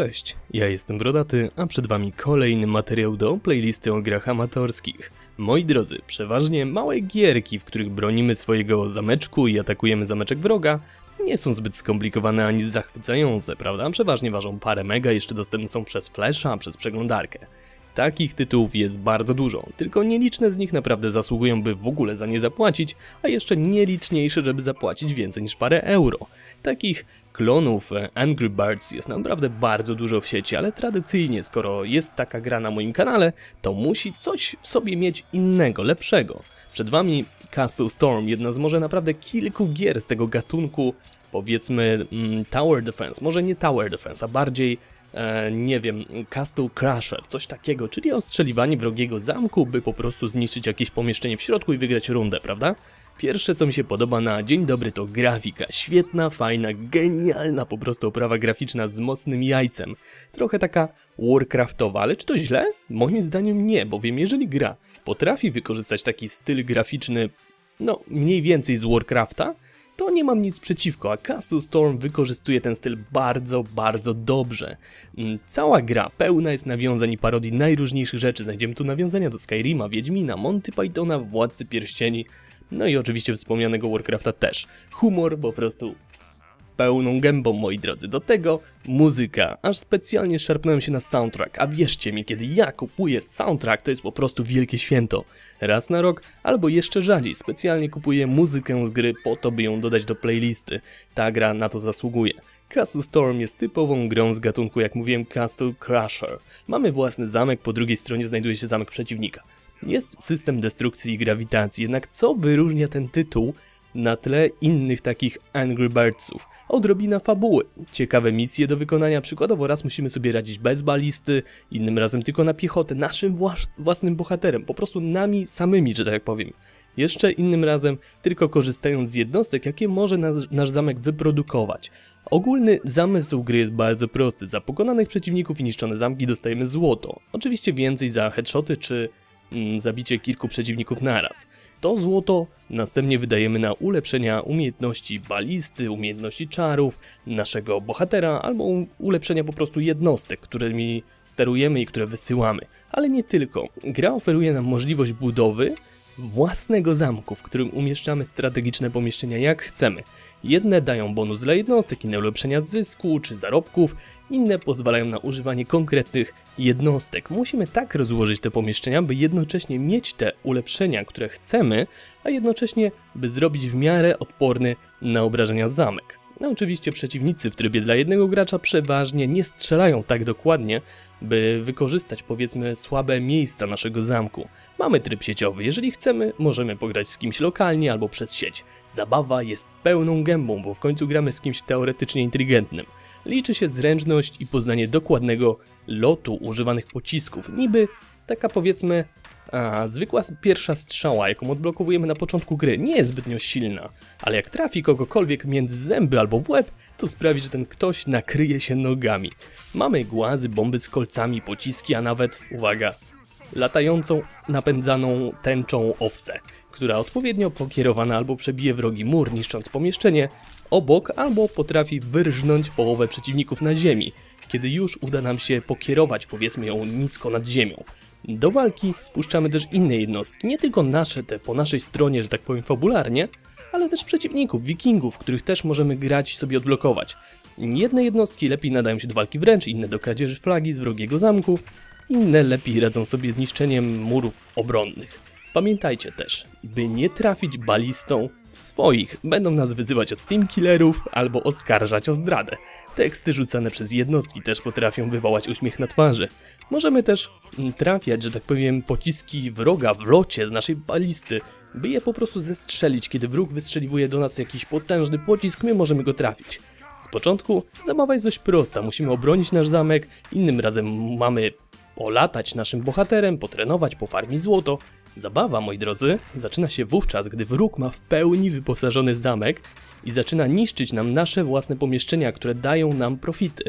Cześć, ja jestem Brodaty, a przed wami kolejny materiał do playlisty o grach amatorskich. Moi drodzy, przeważnie małe gierki, w których bronimy swojego zameczku i atakujemy zameczek wroga, nie są zbyt skomplikowane ani zachwycające, prawda? Przeważnie ważą parę mega, jeszcze dostępne są przez flasha, przez przeglądarkę. Takich tytułów jest bardzo dużo, tylko nieliczne z nich naprawdę zasługują, by w ogóle za nie zapłacić, a jeszcze nieliczniejsze, żeby zapłacić więcej niż parę euro. Takich klonów e, Angry Birds jest naprawdę bardzo dużo w sieci, ale tradycyjnie, skoro jest taka gra na moim kanale, to musi coś w sobie mieć innego, lepszego. Przed wami Castle Storm, jedna z może naprawdę kilku gier z tego gatunku, powiedzmy mm, Tower Defense, może nie Tower Defense, a bardziej e, nie wiem, Castle Crusher, coś takiego, czyli ostrzeliwanie wrogiego zamku, by po prostu zniszczyć jakieś pomieszczenie w środku i wygrać rundę, prawda? Pierwsze co mi się podoba na dzień dobry to grafika. Świetna, fajna, genialna po prostu oprawa graficzna z mocnym jajcem. Trochę taka Warcraftowa, ale czy to źle? Moim zdaniem nie, bowiem jeżeli gra potrafi wykorzystać taki styl graficzny, no mniej więcej z Warcrafta, to nie mam nic przeciwko, a Castle Storm wykorzystuje ten styl bardzo, bardzo dobrze. Mm, cała gra pełna jest nawiązań i parodii najróżniejszych rzeczy. Znajdziemy tu nawiązania do Skyrima, Wiedźmina, Monty Pythona, Władcy Pierścieni, no i oczywiście wspomnianego Warcrafta też. Humor po prostu pełną gębą, moi drodzy. Do tego muzyka. Aż specjalnie szarpnąłem się na soundtrack, a wierzcie mi, kiedy ja kupuję soundtrack, to jest po prostu wielkie święto. Raz na rok, albo jeszcze rzadziej, specjalnie kupuję muzykę z gry po to, by ją dodać do playlisty. Ta gra na to zasługuje. Castle Storm jest typową grą z gatunku, jak mówiłem, Castle Crusher. Mamy własny zamek, po drugiej stronie znajduje się zamek przeciwnika. Jest system destrukcji i grawitacji, jednak co wyróżnia ten tytuł na tle innych takich Angry Birdsów? Odrobina fabuły, ciekawe misje do wykonania, przykładowo raz musimy sobie radzić bez balisty, innym razem tylko na piechotę, naszym własnym bohaterem, po prostu nami samymi, że tak powiem. Jeszcze innym razem tylko korzystając z jednostek, jakie może nasz, nasz zamek wyprodukować. Ogólny zamysł gry jest bardzo prosty. Za pokonanych przeciwników i niszczone zamki dostajemy złoto. Oczywiście więcej za headshoty czy zabicie kilku przeciwników naraz. To złoto następnie wydajemy na ulepszenia umiejętności balisty, umiejętności czarów, naszego bohatera albo ulepszenia po prostu jednostek, którymi sterujemy i które wysyłamy. Ale nie tylko. Gra oferuje nam możliwość budowy własnego zamku, w którym umieszczamy strategiczne pomieszczenia jak chcemy. Jedne dają bonus dla jednostek, inne ulepszenia zysku czy zarobków, inne pozwalają na używanie konkretnych jednostek. Musimy tak rozłożyć te pomieszczenia, by jednocześnie mieć te ulepszenia, które chcemy, a jednocześnie by zrobić w miarę odporny na obrażenia zamek. No oczywiście przeciwnicy w trybie dla jednego gracza przeważnie nie strzelają tak dokładnie, by wykorzystać powiedzmy słabe miejsca naszego zamku. Mamy tryb sieciowy, jeżeli chcemy możemy pograć z kimś lokalnie albo przez sieć. Zabawa jest pełną gębą, bo w końcu gramy z kimś teoretycznie inteligentnym. Liczy się zręczność i poznanie dokładnego lotu używanych pocisków, niby taka powiedzmy a zwykła pierwsza strzała, jaką odblokowujemy na początku gry, nie jest zbytnio silna, ale jak trafi kogokolwiek między zęby albo w łeb, to sprawi, że ten ktoś nakryje się nogami. Mamy głazy, bomby z kolcami, pociski, a nawet, uwaga, latającą, napędzaną tęczą owcę, która odpowiednio pokierowana albo przebije wrogi mur, niszcząc pomieszczenie obok, albo potrafi wyrżnąć połowę przeciwników na ziemi, kiedy już uda nam się pokierować, powiedzmy ją nisko nad ziemią. Do walki puszczamy też inne jednostki, nie tylko nasze, te po naszej stronie, że tak powiem fabularnie, ale też przeciwników, wikingów, których też możemy grać i sobie odblokować. Jedne jednostki lepiej nadają się do walki wręcz, inne do kradzieży flagi z wrogiego zamku, inne lepiej radzą sobie z niszczeniem murów obronnych. Pamiętajcie też, by nie trafić balistą swoich, będą nas wyzywać od teamkillerów albo oskarżać o zdradę. Teksty rzucane przez jednostki też potrafią wywołać uśmiech na twarzy. Możemy też trafiać, że tak powiem, pociski wroga w locie z naszej balisty, by je po prostu zestrzelić. Kiedy wróg wystrzeliwuje do nas jakiś potężny pocisk, my możemy go trafić. Z początku zabawa jest dość prosta, musimy obronić nasz zamek, innym razem mamy polatać naszym bohaterem, potrenować, pofarmić złoto. Zabawa, moi drodzy, zaczyna się wówczas, gdy wróg ma w pełni wyposażony zamek i zaczyna niszczyć nam nasze własne pomieszczenia, które dają nam profity.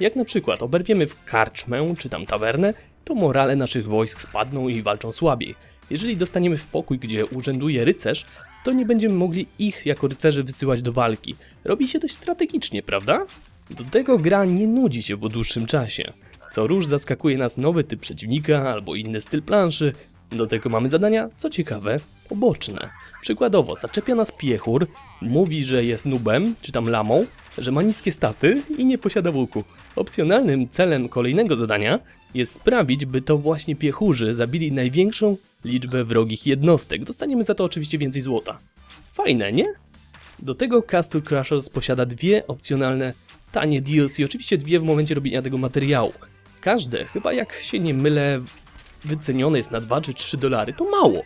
Jak na przykład oberwiemy w karczmę czy tam tawernę, to morale naszych wojsk spadną i walczą słabiej. Jeżeli dostaniemy w pokój, gdzie urzęduje rycerz, to nie będziemy mogli ich jako rycerzy wysyłać do walki. Robi się dość strategicznie, prawda? Do tego gra nie nudzi się po dłuższym czasie. Co róż zaskakuje nas nowy typ przeciwnika albo inny styl planszy. Do tego mamy zadania, co ciekawe, poboczne. Przykładowo, zaczepia nas piechur, mówi, że jest nubem, czy tam lamą, że ma niskie staty i nie posiada łuku. Opcjonalnym celem kolejnego zadania jest sprawić, by to właśnie piechurzy zabili największą liczbę wrogich jednostek. Dostaniemy za to oczywiście więcej złota. Fajne, nie? Do tego Castle Crushers posiada dwie opcjonalne tanie DLC, oczywiście dwie w momencie robienia tego materiału. Każde, chyba jak się nie mylę, wycenione jest na 2 czy 3 dolary, to mało.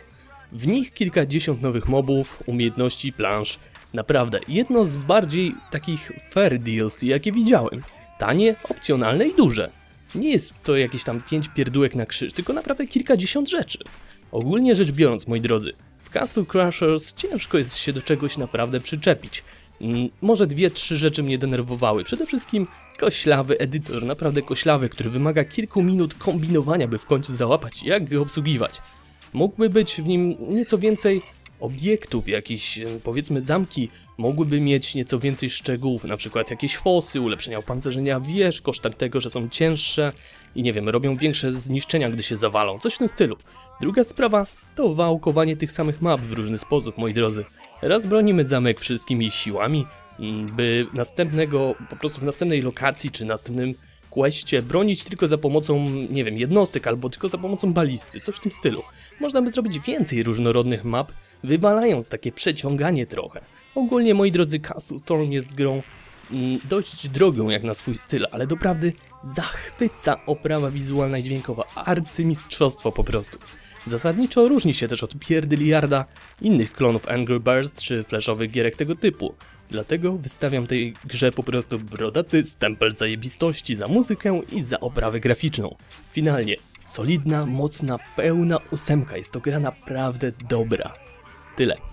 W nich kilkadziesiąt nowych mobów, umiejętności, plansz. Naprawdę, jedno z bardziej takich fair DLC, jakie widziałem. Tanie, opcjonalne i duże. Nie jest to jakieś tam pięć pierdółek na krzyż, tylko naprawdę kilkadziesiąt rzeczy. Ogólnie rzecz biorąc, moi drodzy, w Castle Crushers ciężko jest się do czegoś naprawdę przyczepić. Mm, Może dwie, trzy rzeczy mnie denerwowały. Przede wszystkim koślawy edytor, naprawdę koślawy, który wymaga kilku minut kombinowania, by w końcu załapać, jak go obsługiwać. Mógłby być w nim nieco więcej obiektów, jakieś e, powiedzmy zamki mogłyby mieć nieco więcej szczegółów, na przykład jakieś fosy, ulepszenia opancerzenia wież, kosztem tego, że są cięższe i nie wiem, robią większe zniszczenia, gdy się zawalą, coś w tym stylu. Druga sprawa to wałkowanie tych samych map w różny sposób, moi drodzy. Raz bronimy zamek wszystkimi siłami, by następnego, po prostu w następnej lokacji czy następnym questie bronić tylko za pomocą, nie wiem, jednostek albo tylko za pomocą balisty, coś w tym stylu. Można by zrobić więcej różnorodnych map, wywalając takie przeciąganie trochę. Ogólnie, moi drodzy, Castle Storm jest grą mm, dość drogą jak na swój styl, ale doprawdy zachwyca oprawa wizualna i dźwiękowa, arcymistrzostwo po prostu. Zasadniczo różni się też od pierdyliarda innych klonów Angry Birds czy flashowych gierek tego typu. Dlatego wystawiam tej grze po prostu brodaty stempel zajebistości za muzykę i za oprawę graficzną. Finalnie, solidna, mocna, pełna ósemka, jest to gra naprawdę dobra. Tyle.